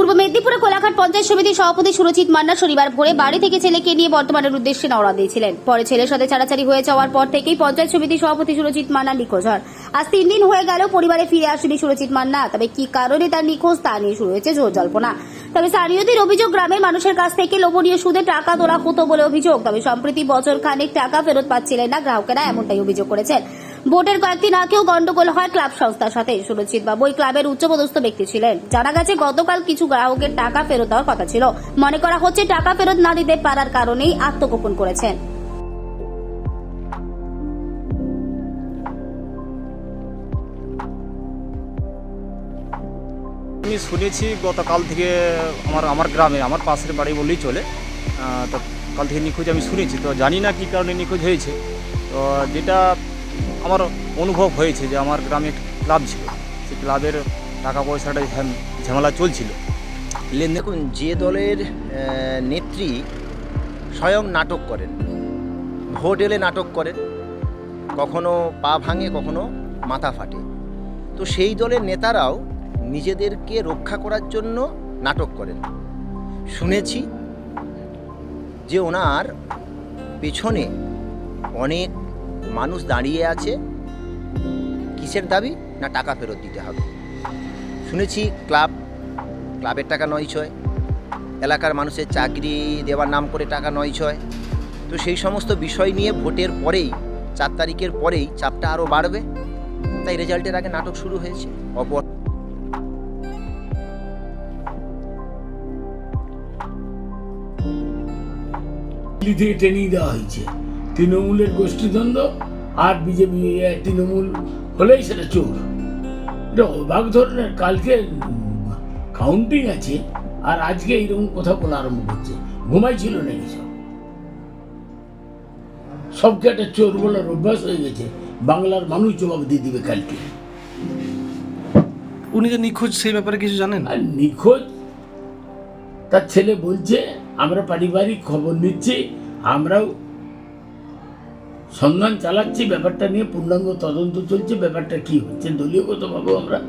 পূর্ব মেদিনীপুরে কোলাঘাট পঞ্চায়েত সমিতির সভাপতি সুরজিৎ মান্না শনিবার ভোরে বাড়ি থেকে ছেলেকে নিয়ে বর্তমানের উদ্দেশ্যে রওনা দিয়েছিলেন। পরে ছেলের সাথে ছাড়াছাড়ি হয়ে যাওয়ার পর থেকেই পঞ্চায়েত সমিতির সভাপতি সুরজিৎ মান্না নিখোঁজ হন। আজ তিন দিন হয়ে গেল পরিবারে ফিরে আসেনি সুরজিৎ মান্না। তবে কি কারণে তার নিখোঁজ তা নিয়ে শুরু হয়েছে জোর জল্পনা। তবে স্থানীয়দের অভিযোগ, গ্রামের মানুষের কাছ থেকে লোভনীয় সুদে টাকা তোলা হতো বলে অভিযোগ। তবে সম্প্রতি বছর খানেক টাকা ফেরত পাচ্ছিলেন না গ্রাহকেরা, এমনটাই অভিযোগ করেছেন। ভোটের কয়েকদিন আগেও গন্ডগোল হয় ক্লাব সংস্থার সাথে, সুরজিৎ বাবু। ওই ক্লাবের উচ্চপদস্থ ব্যক্তি ছিলেন। জানা গেছে, গতকাল কিছু গ্রাহকের টাকা ফেরত দেওয়ার কথা ছিল। মনে করা হচ্ছে, টাকা ফেরত না দিতে পারার কারণেই আত্মগোপন করেছেন। আমি শুনেছি, গতকাল থেকে আমার আমার গ্রামে, আমার পাশের বাড়ি বললেই চলে। তো কাল থেকে নিখোঁজ আমি শুনেছি। তো জানি না কী কারণে নিখোঁজ হয়েছে। তো যেটা আমার অনুভব হয়েছে যে আমার গ্রামে একটা ক্লাব ছিল। সেই ক্লাবের টাকা পয়সাটা ঝাম- ঝামেলা চলছিল। লেনদেন দেখুন, যে দলের নেত্রী স্বয়ং নাটক করেন ভোট এলে নাটক করেন, কখনো পা ভাঙে, কখনো মাথা ফাটে। তো সেই দলের নেতারাও নিজেদেরকে রক্ষা করার জন্য নাটক করেন। শুনেছি যে ওনার পেছনে অনেক মানুষ দাঁড়িয়ে আছে। কিসের দাবি? না টাকা ফেরত দিতে হবে। শুনেছি ক্লাব, ক্লাবের টাকা নয় ছয়। এলাকার মানুষের চাকরি দেওয়ার নাম করে টাকা নয় ছয়। তো সেই সমস্ত বিষয় নিয়ে ভোটের পরেই, চার তারিখের পরেই চাপটা আরও বাড়বে। তাই রেজাল্টের আগে নাটক শুরু হয়েছে। অপর ট্রেনিং দেওয়া হয়েছে। তৃণমূলের গোষ্ঠীদ্বন্দ্ব আর বিজেপি তৃণমূল হলেই সেটা চোর। এটা অবাক ধরনের। কালকে কাউন্টিং আছে আর আজকে এইরকম কথা বলা আরম্ভ করছে। ঘুমাই ছিল না সব? সবকে একটা চোর বলার অভ্যাস হয়ে গেছে। বাংলার মানুষ জবাব দিয়ে দিবে কালকে। উনি যে নিখোঁজ সেই ব্যাপারে কিছু জানেন? আর নিখোঁজ? তার ছেলে বলছে আমরা পারিবারিক খবর নিচ্ছি আমরাও সন্ধান চালাচ্ছি, ব্যাপারটা নিয়ে পূর্ণাঙ্গ তদন্ত চলছে, ব্যাপারটা কি হচ্ছে দলীয়গত ভাবে আমরা।